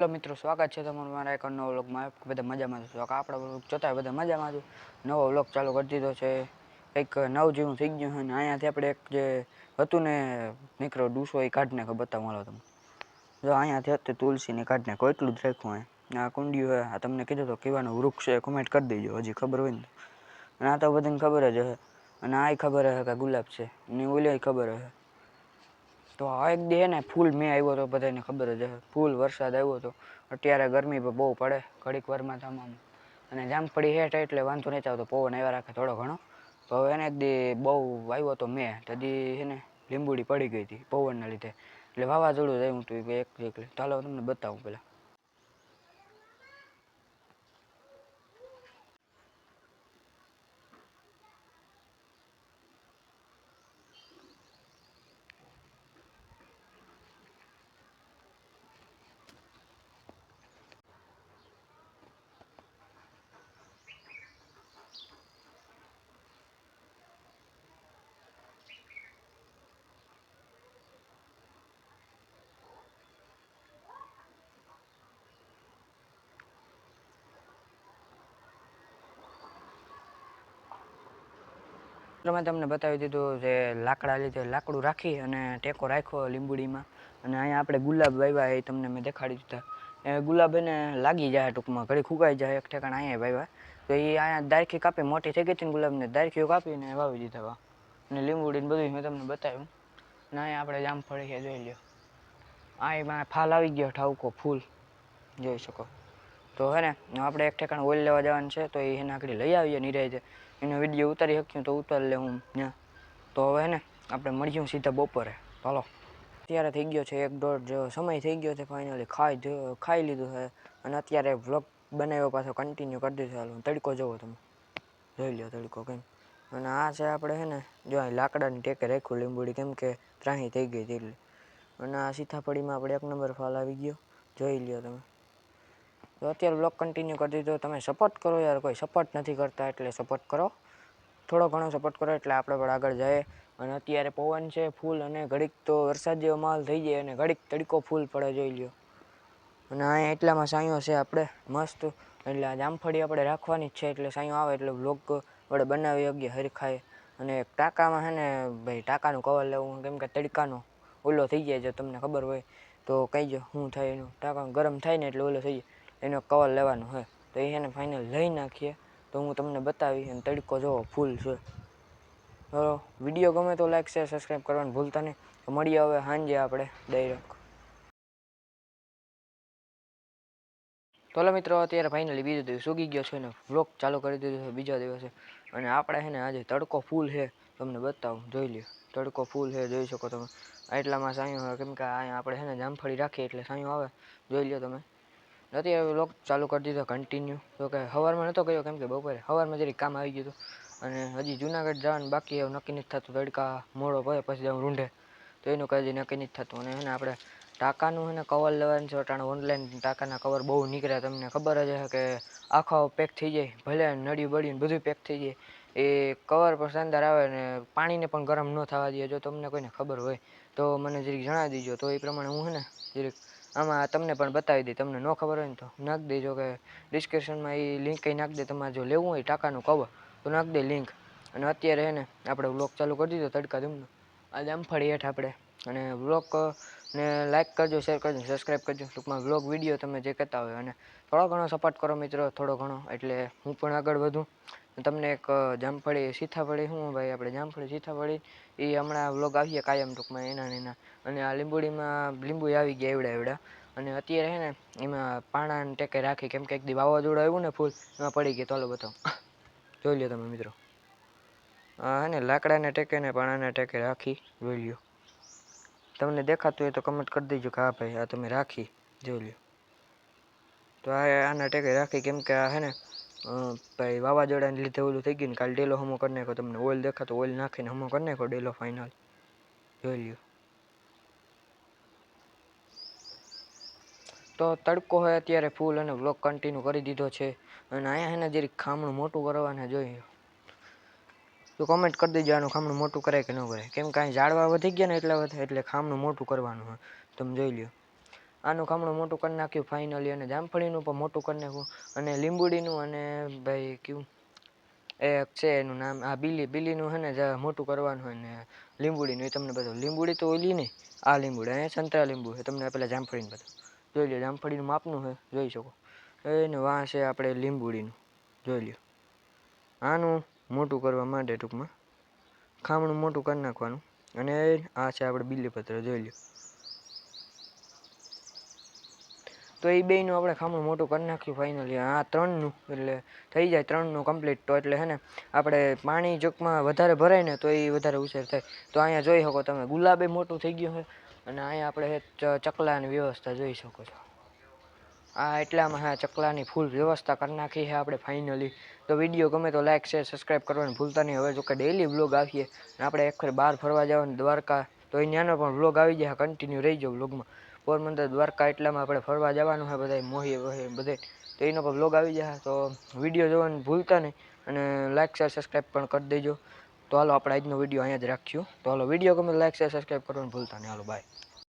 Hello મિત્રો, સ્વાગત છે તમારું મારા એક નવો વ્લોગમાં બધા મજામાં છું? તો આપણા વ્લોગ જોતા બધા મજામાં છું? નવો વ્લોગ ચાલુ કરી દીધો છે. એક નવ જેવું થઈ ગયું છે અને અહીંયાથી આપણે એક જે હતું ને નીકળો ડૂસો એ કાઢ નાખો બતાવો હાલો તમે જો અહીંયાથી હતું તુલસીને કાઢને એટલું જ રાખ્યું હોય. આ કુંડી હોય, આ તમને કીધું તો કહેવાનું વૃક્ષ છે કોમેન્ટ કરી દેજો, હજી ખબર હોય ને અને આ તો બધાને ખબર જ હશે અને આ ખબર હશે કે ગુલાબ છે. અને ઓલી ખબર હશે તો આ એક દે ને ફૂલ મેં આવ્યો તો બધાને ખબર જ ફૂલ વરસાદ આવ્યો હતો અત્યારે ગરમી બહુ પડે ઘડીક વારમાં તમામ અને જામ પડી હેઠ એટલે વાંધો નહીં આવતો પવન આવ્યા રાખે થોડો ઘણો. તો હવે એને દી બહુ આવ્યો તો મેં. તદી છે ને લીંબુડી પડી ગઈ હતી પવનના લીધે. એટલે વાવાઝોડું આવ્યું હતું એક એક. ચાલો તમને બતાવું પહેલાં મેં તમને બતાવી દીધું જે લાકડા લીધે લાકડું રાખી અને ટેકો રાખ્યો લીંબુડીમાં. અને અહીંયા આપણે ગુલાબ વાવ્યા એ તમને મેં દેખાડી દીધા. એ ગુલાબ એને લાગી જાય ટૂંકમાં, ઘડી ફૂગાઈ જાય, એક ઠેકાણ અહીંયા વાવ્યા. તો એ અહીંયા દારખી કાપી, મોટી થઈ ગઈ હતી ને ગુલાબને, દારખીઓ કાપીને વાવી દીધા વા. અને લીંબુડીને બધું મેં તમને બતાવ્યું. અને અહીંયા આપણે જામફળી જોઈ લ્યો. આ એમાં ફાલ આવી ગયો ઠાવકો ફૂલ. જોઈ શકો. તો હે ને આપણે એક ઠેકાણ ઓઇલ લેવા જવાનું છે, તો એ એના આગળ લઈ આવીએ નિરાયતે એનો વીડિયો ઉતારી શક્યું તો ઉતારી લે હું ત્યાં. તો હવે ને આપણે મળીશું સીધા બપોરે. ચાલો અત્યારે થઈ ગયો છે એક દોઢ સમય થઈ ગયો છે ફાઇનલી ખાઈ ખાઈ લીધું છે. અને અત્યારે વ્લોગ બનાવ્યો પાછો કન્ટિન્યુ કરી દીધો હાલો, તડકો જવો તમે. જોઈ લો તડકો કેમ. અને આ છે આપણે છે ને, જો અહીં લાકડાની ટેકે રાખ્યું લીંબુડી કેમ કે ત્રાહી થઈ ગઈ હતી અને આ સીતાફળીમાં આપણે એક નંબર ફાલ આવી ગયો. જોઈ લ્યો તમે. તો અત્યારે બ્લોગ કન્ટિન્યુ કરી દીધો. તમે સપોર્ટ કરો યાર, કોઈ સપોર્ટ નથી કરતા એટલે સપોર્ટ કરો. થોડો ઘણો સપોર્ટ કરો એટલે આપણે પણ આગળ જઈએ. અને અત્યારે પવન છે ફૂલ અને ઘડીક તો વરસાદ જેવો માલ થઈ જાય અને ઘડીક તડકો ફૂલ પડે જોઈ લ્યો. અને અહીંયા એટલામાં સાંયો છે આપણે, મસ્ત. એટલે આ જામફળી આપણે રાખવાની જ છે એટલે સાંયો આવે એટલે બ્લોગ વડે બનાવી યોગ્ય હરખાય અને ટાંકામાં છે ને, ભાઈ ટાંકાનું કવર લેવું, કેમ કે તડકાનો ઓલો થઈ જાય, જો તમને ખબર હોય. તો કહીજો શું થાય એનું. ટાંકા ગરમ થાય ને એટલે ઓલો થઈ જાય. એનો કવર લેવાનો હોય, તો એ એને ફાઇનલ લઈ નાખીએ. તો હું તમને બતાવી અને તડકો જોવો ફૂલ છે. બરો વીડિયો ગમે તો લાઈક શેર સબસ્ક્રાઈબ કરવાનું ભૂલતા નહીં. તો મળીએ હવે સાંજે આપણે ડાયરેક્ટ તો હલો મિત્રો, અત્યારે ફાઇનલી બીજો દિવસ ઉગી ગયો છે ને વ્લોગ ચાલુ કરી દીધો છે બીજા દિવસે. અને આપણે છે ને આજે તડકો ફૂલ છે. તમને બતાવું, જોઈ લ્યો. તડકો ફૂલ છે, જોઈ શકો તમે. એટલામાં સાંયો આવે કેમ કે અહીંયા આપણે છે ને જામફળી રાખીએ એટલે સાયું આવે. જોઈ લ્યો તમે. નથી, હવે લોક ચાલુ કરી દીધો કન્ટિન્યુ તો કે સવારમાં નહોતો કર્યો, કેમ કે બપોરે. સવારમાં જરી કામ આવી ગયું અને હજી જુનાગઢ જવાનું બાકી એવું નક્કી નથી થતું. તડકા મોડો પડે, પછી જવું રૂંઢે. તો એનું કદી નક્કી નથી થતું. અને એને આપણે ટાંકાનું છે ને કવર લેવાનું છે અટાણે ઓનલાઈન ટાંકાના કવર બહુ નીકળ્યા. તમને ખબર જ હશે કે આખો પેક થઈ જાય. ભલે નળિયું બળ્યું બધું પેક થઈ જાય. એ કવર પર શાનદાર આવે ને પાણીને પણ ગરમ ન થવા દે, જો તમને કોઈને ખબર હોય, તો મને જરીક જણાવી દીજો. તો એ પ્રમાણે હું હે ને, જરીક આમાં તમને પણ બતાવી દઈ, તમને ન ખબર હોય ને તો નાખી દેજો કે ડિસ્ક્રિપ્શનમાં એ લિંક કંઈ નાખી દે, તમારે જો લેવું હોય ટાંકાનું કવર તો નાખી દે લિંક અને અત્યારે હે ને, આપણે વ્લોગ ચાલુ કરી દીધો તડકા ધૂમનો. આ જામફળી હેઠ આપણે. અને વ્લોગ ને લાઈક કરજો શેર કરજો સબસ્ક્રાઈબ કરજો. ટૂંકમાં વ્લોગ વીડિયો તમે જે કહેતા હોય અને થોડો ઘણો સપોર્ટ કરો મિત્રો, થોડો ઘણો. એટલે હું પણ આગળ વધું. તમને એક જામફળી, સીતાફળી શું ભાઈ આપણે જામફળી, સીતાફળી એ હમણાં વ્લોગ આવીએ કાયમ ટૂંકમાં એના એના. અને આ લીંબુડીમાં, લીંબુ આવી ગયા એવડા એવડા. અને અત્યારે હે ને, એમાં પાણાને ટેકે રાખી, કેમ કે એક દી વાવાઝોડું આવ્યું ને ફૂલ, એમાં પડી ગઈ ચાલો બતાવો. જોઈ લ્યો તમે મિત્રો. હા ને લાકડાને ટેકે ને પાણાને ટેકે રાખી, જોઈ લ્યો. તમને દેખાતું હોય તો કમેન્ટ કરી દેજો કે હા ભાઈ, આ તમે રાખી. જોઈ લ્યો. તો આ આના ટેકે રાખી કેમ કે આ હે ને ભાઈ વાવાઝોડાને લીધે ઓલું થઈ ગયું ને કાલે ડેલો હમો કરી નાખ્યો. તમને ઓઇલ દેખાતો ઓઇલ નાખીને હમો કરી નાખ્યો ડેલો ફાઇનલ જોઈ લ્યો. તો તડકો હોય અત્યારે ફૂલ અને બ્લોક કન્ટિન્યુ કરી દીધો છે. અને અહીંયા એને જરીક ખામણું મોટું કરવાને જોઈએ તો કોમેન્ટ કરી દેજો આનું ખામણું મોટું કરાય કે ન કરે કેમ કે અહીં ઝાડવા વધી ગયા ને એટલા વધે, એટલે ખામણું મોટું કરવાનું હોય. તમે જોઈ લ્યો. આનું ખામણું મોટું કરી નાખ્યું ફાઇનલી અને જામફળીનું પણ મોટું કરી નાખ્યું. અને લીંબુડીનું અને ભાઈ કયું? એક છે એનું નામ, આ બિલી, બિલીનું છે ને, જે મોટું કરવાનું હોય ને, લીંબુડીનું, એ તમને બધું લીંબુડી તો ઓલી નહીં આ લીંબુડી, અહીંયા સંતરા લીંબુ છે તમને પહેલાં જામફળીનું બધું જોઈ લો જામફળીનું માપનું છે જોઈ શકો. એને વાં છે આપણે લીંબુડીનું, જોઈ લ્યો. આનું મોટું કરવા માટે ટૂંકમાં. ખામણું મોટું કરી નાખવાનું. અને આ છે આપણે બિલીપત્ર, જોઈ લ્યું. તો એ બેયનું આપણે ખામણું મોટું કરી નાખ્યું ફાઇનલી આ ત્રણનું, એટલે થઈ જાય ત્રણનું કમ્પ્લીટ તો એટલે હે ને, આપણે પાણી જોકમાં વધારે ભરાય ને તો એ વધારે ઉછેર થાય. તો અહીંયા જોઈ શકો તમે, ગુલાબે મોટું થઈ ગયું છે. અને અહીંયા આપણે ચકલાની વ્યવસ્થા જોઈ શકો છો. આ એટલામાં હા ચકલાની ફૂલ વ્યવસ્થા કરી નાખી છે આપણે ફાઇનલી તો વીડિયો ગમે તો લાઈક શેર સબસ્ક્રાઈબ કરવાનું ભૂલતા નહીં. હવે જો કે ડેઈલી વ્લોગ આવીએ અને આપણે એક ફેર બહાર ફરવા જવાનું દ્વારકા. તો એ ત્યાંનો પણ વ્લોગ આવી જાય કન્ટિન્યુ રહી જાવ વ્લોગમાં પોરબંદર, દ્વારકા એટલામાં આપણે ફરવા જવાનું છે બધા મોહી બધે. તો એનો પણ વ્લોગ આવી જાય. તો વીડિયો જોવાનું ભૂલતા નહીં અને લાઈક શેર સબસ્ક્રાઈબ પણ કરી દેજો. તો હાલો આપણે આજનો વીડિયો અહીંયા જ રાખ્યું તો હાલો વીડિયો ગમે લાઈક શેર સબસ્ક્રાઈબ કરવાનું ભૂલતા નહીં. હાલો બાય